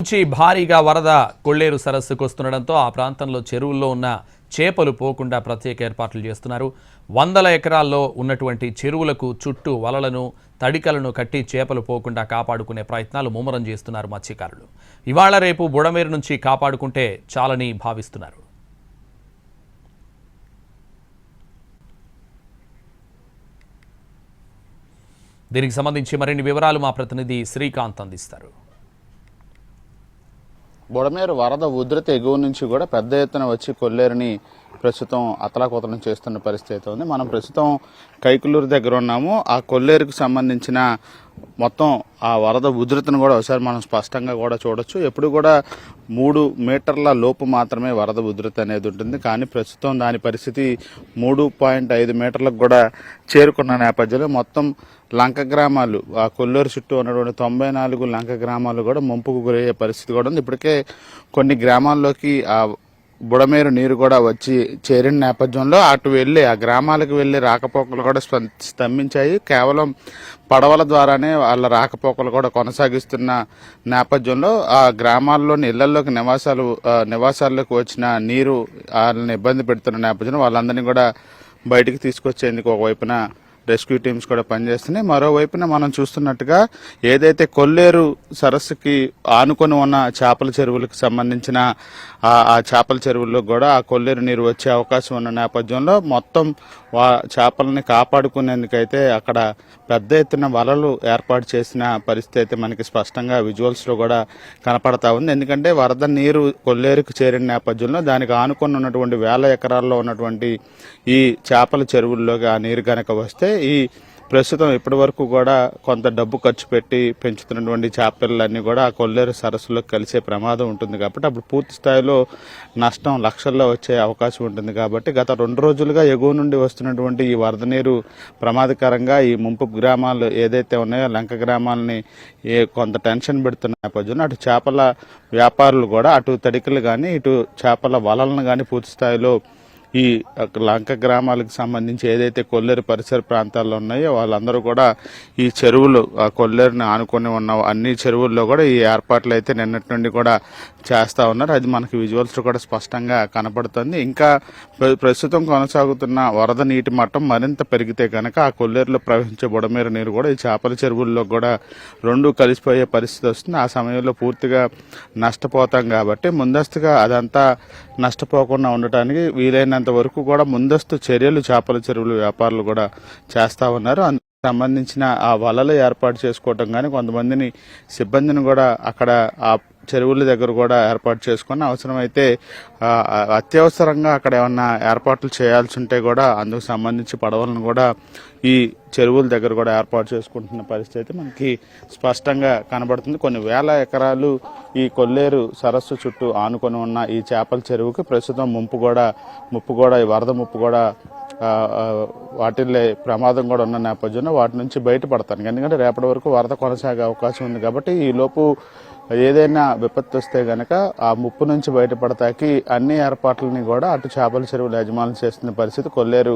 నుంచి భారీగా వరద కొల్లేరు సరస్సుకు వస్తుండడంతో ఆ ప్రాంతంలో చెరువుల్లో ఉన్న చేపలు పోకుండా ప్రత్యేక ఏర్పాట్లు చేస్తున్నారు. వందల ఎకరాల్లో ఉన్నటువంటి చెరువులకు చుట్టూ వలలను తడికలను కట్టి చేపలు పోకుండా కాపాడుకునే ప్రయత్నాలు ముమ్మరం చేస్తున్నారు మత్స్యకారులు. ఇవాళ రేపు బుడమేరు నుంచి కాపాడుకుంటే చాలని భావిస్తున్నారు. దీనికి సంబంధించి మరిన్ని వివరాలు మా ప్రతినిధి శ్రీకాంత్ అందిస్తారు. బుడమేరు వరద ఉధృతి ఎగువ నుంచి కూడా పెద్ద ఎత్తున వచ్చి కొల్లేరుని ప్రస్తుతం అతలాకుతలం చేస్తున్న పరిస్థితి అయితే ఉంది. మనం ప్రస్తుతం కైకులూరు దగ్గర ఉన్నాము. ఆ కొల్లేరుకు సంబంధించిన మొత్తం ఆ వరద ఉధృతిని కూడా ఒకసారి మనం స్పష్టంగా కూడా చూడొచ్చు. ఎప్పుడు కూడా మూడు మీటర్ల లోపు మాత్రమే వరద ఉధృతి అనేది ఉంటుంది. కానీ ప్రస్తుతం దాని పరిస్థితి మూడు పాయింట్ ఐదు మీటర్లకు కూడా చేరుకున్న నేపథ్యంలో మొత్తం లంక గ్రామాలు ఆ కొల్లూరు చుట్టూ ఉన్నటువంటి తొంభై నాలుగు లంక గ్రామాలు కూడా ముంపుకు గురయ్యే పరిస్థితి కూడా ఉంది. ఇప్పటికే కొన్ని గ్రామాల్లోకి ఆ బుడమేరు నీరు కూడా వచ్చి చేరిన నేపథ్యంలో అటు వెళ్ళి ఆ గ్రామాలకు వెళ్ళి రాకపోకలు కూడా స్తంభించాయి. కేవలం పడవల ద్వారానే వాళ్ళ రాకపోకలు కూడా కొనసాగిస్తున్న నేపథ్యంలో ఆ గ్రామాల్లోని ఇళ్ళలోకి నివాసాలు నివాసాల్లోకి వచ్చిన నీరు వాళ్ళని ఇబ్బంది పెడుతున్న నేపథ్యంలో వాళ్ళందరినీ కూడా బయటికి తీసుకొచ్చేందుకు ఒకవైపున రెస్క్యూ టీమ్స్ కూడా పనిచేస్తున్నాయి. మరోవైపున మనం చూస్తున్నట్టుగా ఏదైతే కొల్లేరు సరస్సుకి ఆనుకొని ఉన్న చేపల చెరువులకు సంబంధించిన ఆ చేపల చెరువుల్లో కూడా ఆ కొల్లేరు నీరు వచ్చే అవకాశం ఉన్న నేపథ్యంలో మొత్తం వా చేపలని కాపాడుకునేందుకైతే అక్కడ పెద్ద ఎత్తున వలలు ఏర్పాటు చేసిన పరిస్థితి అయితే మనకి స్పష్టంగా విజువల్స్లో కూడా కనపడతా ఉంది. ఎందుకంటే వరద నీరు కొల్లేరుకు చేరిన నేపథ్యంలో దానికి ఆనుకొని ఉన్నటువంటి వేల ఎకరాల్లో ఉన్నటువంటి ఈ చేపల చెరువుల్లోకి ఆ నీరు కనుక వస్తే ఈ ప్రస్తుతం ఇప్పటి వరకు కూడా కొంత డబ్బు ఖర్చు పెట్టి పెంచుతున్నటువంటి చేపలన్నీ కూడా ఆ కొల్లేరు సరస్సులో కలిసే ప్రమాదం ఉంటుంది కాబట్టి అప్పుడు పూర్తి స్థాయిలో నష్టం లక్షల్లో వచ్చే అవకాశం ఉంటుంది కాబట్టి గత రెండు రోజులుగా ఎగువ నుండి వస్తున్నటువంటి ఈ వరద నీరు ప్రమాదకరంగా ఈ ముంపు గ్రామాలు ఏదైతే ఉన్నాయో లంక గ్రామాలని ఏ కొంత టెన్షన్ పెడుతున్న నేపథ్యంలో అటు చేపల వ్యాపారులు కూడా అటు తడికలు కానీ ఇటు చేపల వలలను కానీ పూర్తి స్థాయిలో ఈ లంక గ్రామాలకు సంబంధించి ఏదైతే కొల్లేరు పరిసర ప్రాంతాల్లో ఉన్నాయో వాళ్ళందరూ కూడా ఈ చెరువులు ఆ కొల్లేరుని ఆనుకొని ఉన్న అన్ని చెరువుల్లో కూడా ఈ ఏర్పాట్లు అయితే నిన్నటి నుండి కూడా చేస్తూ ఉన్నారు. అది మనకి విజువల్స్ కూడా స్పష్టంగా కనపడుతుంది. ఇంకా ప్రస్తుతం కొనసాగుతున్న వరద నీటి మట్టం మరింత పెరిగితే కనుక ఆ కొల్లేరులో ప్రవహించే బుడమేర నీరు కూడా ఈ చేపల చెరువుల్లో కూడా రెండు కలిసిపోయే పరిస్థితి వస్తుంది. ఆ సమయంలో పూర్తిగా నష్టపోతాం కాబట్టి ముందస్తుగా అదంతా నష్టపోకుండా ఉండటానికి వీలైన వీలైనంత వరకు కూడా ముందస్తు చర్యలు చేపల చెరువులు వ్యాపారులు కూడా చేస్తా ఉన్నారు. అందుకు సంబంధించిన ఆ వలలు ఏర్పాటు చేసుకోవటం కానీ కొంతమందిని సిబ్బందిని కూడా అక్కడ ఆ చెరువుల దగ్గర కూడా ఏర్పాటు చేసుకుని అవసరమైతే అత్యవసరంగా అక్కడ ఏమన్నా ఏర్పాట్లు చేయాల్సి ఉంటే కూడా అందుకు సంబంధించి పడవలను కూడా ఈ చెరువుల దగ్గర కూడా ఏర్పాటు చేసుకుంటున్న పరిస్థితి అయితే మనకి స్పష్టంగా కనబడుతుంది. కొన్ని వేల ఎకరాలు ఈ కొల్లేరు సరస్సు చుట్టూ ఆనుకొని ఉన్న ఈ చేపల చెరువుకి ప్రస్తుతం ముంపు కూడా ముప్పు కూడా ఈ వరద ముప్పు కూడా వాటిల్లే ప్రమాదం కూడా ఉన్న నేపథ్యంలో వాటి నుంచి బయటపడతాను. ఎందుకంటే రేపటి వరకు వరద కొనసాగే అవకాశం ఉంది కాబట్టి ఈ లోపు ఏదైనా విపత్తు వస్తే గనక ఆ ముప్పు నుంచి బయటపడతాకి అన్ని ఏర్పాట్లని కూడా అటు చేపల చెరువులు యజమానులు చేస్తున్న పరిస్థితి కొల్లేరు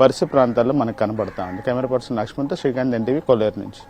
పరిసర ప్రాంతాల్లో మనకు కనబడతా ఉంది. కెమెరా పర్సన్ లక్ష్మణ్తో శ్రీకాంత్ ఎన్టీవీ కొల్లేరు నుంచి.